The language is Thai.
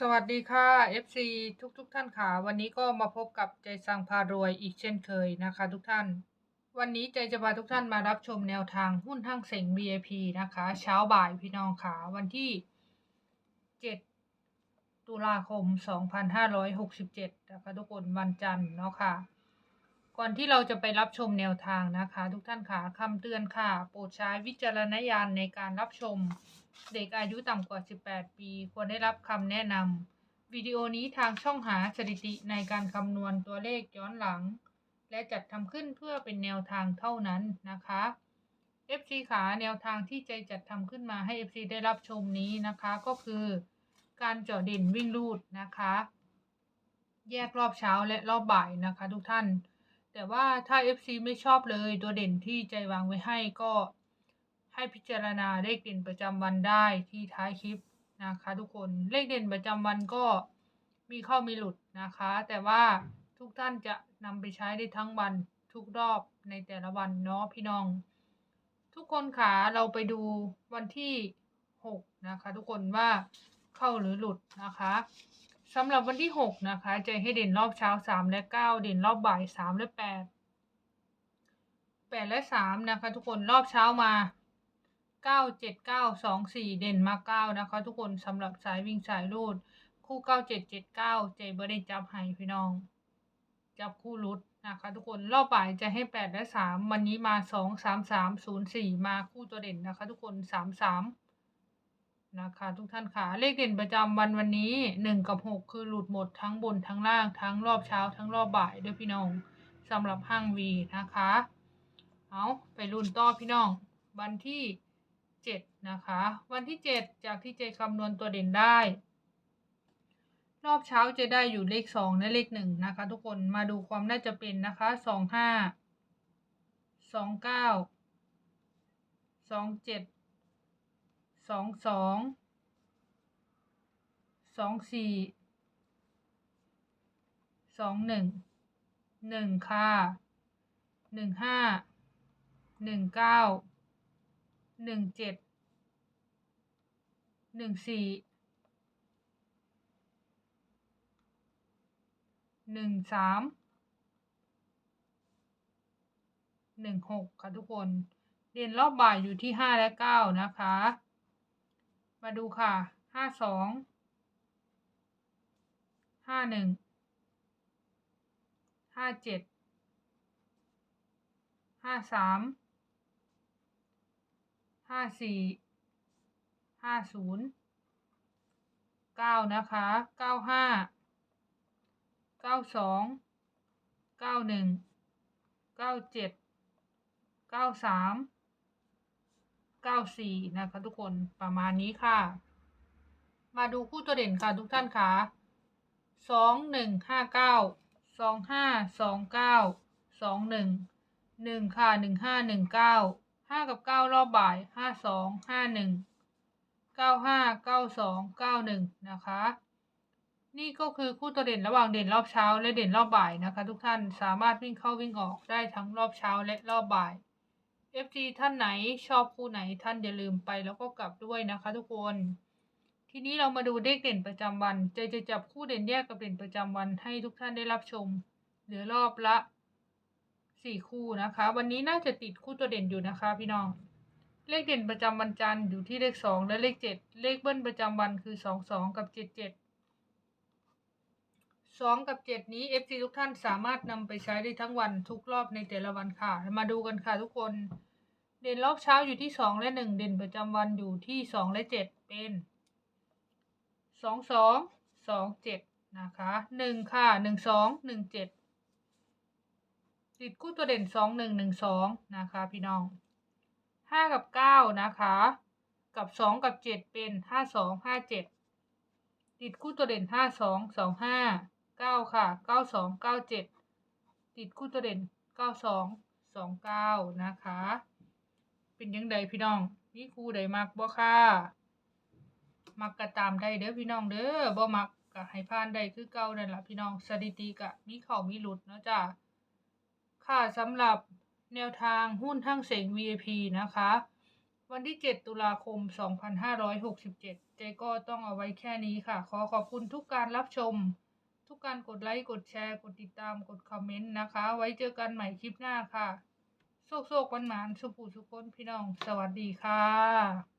สวัสดีค่ะ FC ทุกทุกๆท่านค่ะ วันนี้ก็มาพบกับใจสังพารวยอีกเช่นเคยนะคะ ทุกท่าน วันนี้ใจจะพาทุกท่านมารับชมแนวทางหุ้นทั้งเสง VIP นะคะ เช้าบ่ายพี่น้องค่ะ วันที่ 7 ตุลาคม 2567 นะคะทุกคนวันจันทร์เนาะค่ะ ก่อนที่เราจะไปรับชมแนวทางนะคะ ทุกท่านค่ะคำเตือนค่ะ โปรดใช้วิจารณญาณในการรับชม เด็กอายุต่ำกว่า 18 ปี ควรได้รับคำแนะนำวิดีโอนี้ทางช่องหาสถิติในการคำนวณตัวเลขย้อนหลัง และจัดทำขึ้นเพื่อเป็นแนวทางเท่านั้นนะคะ FC ขาแนวทางที่ใจจัดทำขึ้นมาให้ FC ได้รับชมนี้นะคะก็คือการเจาะเด่นวิ่งลูดนะคะ แยกรอบเช้าและรอบบ่ายนะคะ ทุกท่าน แต่ว่าถ้า FC ไม่ชอบเลยตัวเด่นที่ใจวางไว้ให้ก็ให้พิจารณาเลขเด่นประจำวันได้ที่ท้ายคลิปนะคะ ทุกคนเลขเด่นประจำวันก็มีเข้ามีหลุดนะคะ แต่ว่าทุกท่านจะนำไปใช้ได้ทั้งวันทุกรอบในแต่ละวันเนาะพี่น้อง ทุกคนค่ะเราไปดูวันที่ 6 นะคะ ทุกคนว่าเข้าหรือหลุดนะคะ สำหรับวันที่ 6 นะคะ ใจให้เด่นรอบเช้า 3 และ 9 เด่นรอบบ่าย 3 และ 8 8 และ 3 นะคะ ทุกคนรอบเช้ามาเก้าเจ็ดเก้าสองสี่เด่นมาเก้านะคะ ทุกคนสำหรับสายวิ่งสายรูด คู่เก้าเจ็ดเจ็ดเก้าเจบได้จับให้พี่น้อง จับคู่รุดนะคะ ทุกคนรอบบ่ายจะให้แปดและสามวันนี้มาสองสามสามศูนย์สี่มาคู่ตัวเด่นนะคะ ทุกคนสามสาม นะคะทุกท่านค่ะเลขเด่นประจำวันวันนี้หนึ่งกับหกคือหลุดหมดทั้งบนทั้งล่างทั้งรอบเช้าทั้งรอบบ่ายด้วยพี่น้องสำหรับห้างวีนะคะ เอาไปรุ่นต่อพี่น้อง วันที่เจ็ดนะคะ วันที่เจ็ดจากที่เจคำนวณตัวเด่นได้ รอบเช้าจะได้อยู่เลขสองและเลขหนึ่งนะคะ ทุกคนมาดูความน่าจะเป็นนะคะสองห้าสองเก้าสองเจ็ด สองสองสองสี่สองหนึ่งหนึ่งค่ะหนึ่งห้าหนึ่งเก้าหนึ่งเจ็ดหนึ่งสี่หนึ่งสามหนึ่งหกค่ะทุกคน เรียนรอบบ่ายอยู่ที่ห้าและเก้านะคะ มาดูค่ะห้าสองห้าหนึ่งห้าเจ็ดห้าสามห้าสี่ห้าศูนย์เก้านะคะเก้าห้าเก้าสองเก้าหนึ่งเก้าเจ็ดเก้าสาม เก้าสี่นะคะ ทุกคนประมาณนี้ค่ะ มาดูคู่ตัวเด่นค่ะทุกท่านค่ะสองหนึ่งห้าเก้าสองห้าสองเก้าสองหนึ่งหนึ่งค่ะหนึ่งห้าหนึ่งเก้าห้ากับเก้ารอบบ่ายห้าสองห้าหนึ่งเก้าห้าเก้าสองเก้าหนึ่งนะคะ นี่ก็คือคู่ตัวเด่นระหว่างเด่นรอบเช้าและเด่นรอบบ่ายนะคะ ทุกท่านสามารถวิ่งเข้าวิ่งออกได้ทั้งรอบเช้าและรอบบ่าย FG ท่านไหนชอบคู่ไหนท่านอย่าลืมไปแล้วก็กลับด้วยนะคะทุกคน ทีนี้เรามาดูเลขเด่นประจำวันใจจะจับคู่เด่นแยกกับเด่นประจำวันให้ทุกท่านได้รับชม เหลือรอบละสี่คู่นะคะ วันนี้น่าจะติดคู่ตัวเด่นอยู่นะคะ พี่น้อง เลขเด่นประจำวันจันทร์อยู่ที่เลขสองและเลขเจ็ดเลขเบิ้ลประจำวันคือสองสองกับเจ็ดเจ็ด สองกับเจ็ดนี้ FC ทุกท่านสามารถนำไปใช้ได้ทั้งวันทุกรอบในแต่ละวันค่ะ มาดูกันค่ะทุกคน เด่นรอบเช้าอยู่ที่สองและหนึ่งเด่นประจำวันอยู่ที่สองและเจ็ดเป็นสองสองสองเจ็ดนะคะหนึ่งค่ะหนึ่งสองหนึ่งเจ็ดติดคู่ตัวเด่นสองหนึ่งหนึ่งสองนะคะ พี่น้องห้ากับเก้านะคะ กับสองกับเจ็ดเป็นห้าสองห้าเจ็ดติดคู่ตัวเด่นห้าสองสองห้า เก้าค่ะเก้าสองเก้าเจ็ดติดคู่ตัวเด่นเก้าสองสองเก้านะคะ เป็นยังไงพี่น้องนี่คู่ใดมักบ่ค่ะมักกะตามได้เด้อพี่น้องเด้อบ่มักกะให้ผ่านได้คือเก่านั่นแหละพี่น้องสถิติกะมีเข้ามีหลุดเนาะจ้ะค่ะสำหรับแนวทางหุ้นทั้งเสง VIP นะคะ วันที่ 7 ตุลาคม 2567 เจก็ต้องเอาไว้แค่นี้ค่ะ ขอขอบคุณทุกการรับชม ทุกการกดไลค์กดแชร์กดติดตามกดคอมเมนต์นะคะ ไว้เจอกันใหม่คลิปหน้าค่ะโชคโชควันหมานสุขูสุขคนพี่น้อง สวัสดีค่ะ